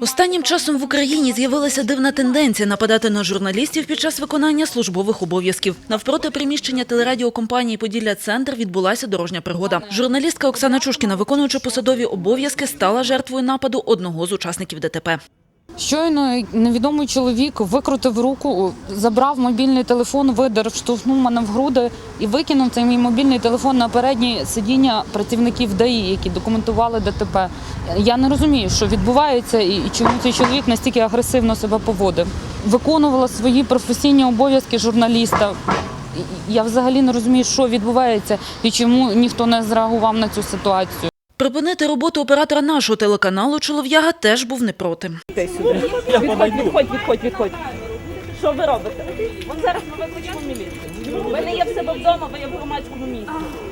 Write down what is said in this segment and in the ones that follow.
Останнім часом в Україні з'явилася дивна тенденція нападати на журналістів під час виконання службових обов'язків. Навпроти приміщення телерадіокомпанії Поділля Центр відбулася дорожня пригода. Журналістка Оксана Чушкіна, виконуючи посадові обов'язки, стала жертвою нападу одного з учасників ДТП. Щойно невідомий чоловік викрутив руку, забрав мобільний телефон, видер, штовхнув мене в груди і викинув цей мій мобільний телефон на переднє сидіння працівників ДАІ, які документували ДТП. Я не розумію, що відбувається і чому цей чоловік настільки агресивно себе поводив. Виконувала свої професійні обов'язки журналіста. Я взагалі не розумію, що відбувається і чому ніхто не зреагував на цю ситуацію. Припинити роботу оператора нашого телеканалу чолов'яга теж був не проти. Відходь, відходь, відходь, відходь. Що ви робите? От зараз ми викличемо міліцію. Ви не є в себе вдома, ви є в громадському місці.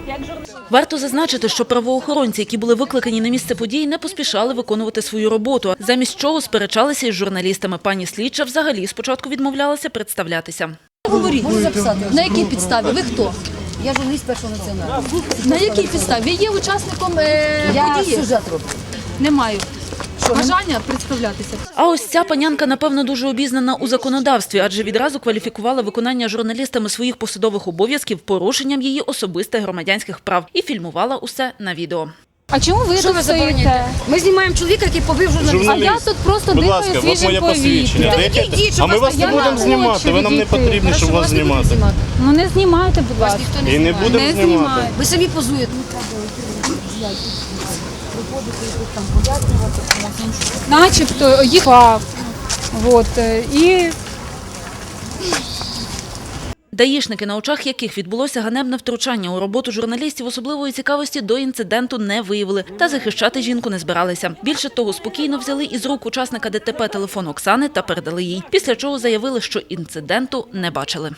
Як журналіст. Варто зазначити, що правоохоронці, які були викликані на місце події, не поспішали виконувати свою роботу, замість чого сперечалися із журналістами. Пані слідча взагалі спочатку відмовлялася представлятися. Говоріть, можу записати. На якій підставі? Ви хто? Я журналіст першого національного. На якій підставі? Ви є учасником е, Я події? сюжет роблю. Не маю. Бажання представлятися. А ось ця панянка, напевно, дуже обізнана у законодавстві, адже відразу кваліфікувала виконання журналістами своїх посадових обов'язків порушенням її особистих громадянських прав і фільмувала усе на відео. А чому ви Що тут ви стоїте? забороняєте? Ми знімаємо чоловіка, який побив журналіста. А я тут просто Будь дихаю от свіжим посвідчення. повітрям. Дайте- щоб А ми вас вас не будемо знімати, ви нам не відійти. потрібні, щоб вас знімати. Ну не знімайте, будь ласка. Не І не знімає. будемо знімати. Ви самі позуєте. Начебто їхав. От, е, і Даїшники, на очах яких відбулося ганебне втручання у роботу журналістів, особливої цікавості до інциденту не виявили та захищати жінку не збиралися. Більше того, спокійно взяли із рук учасника ДТП телефон Оксани та передали їй. Після чого заявили, що інциденту не бачили.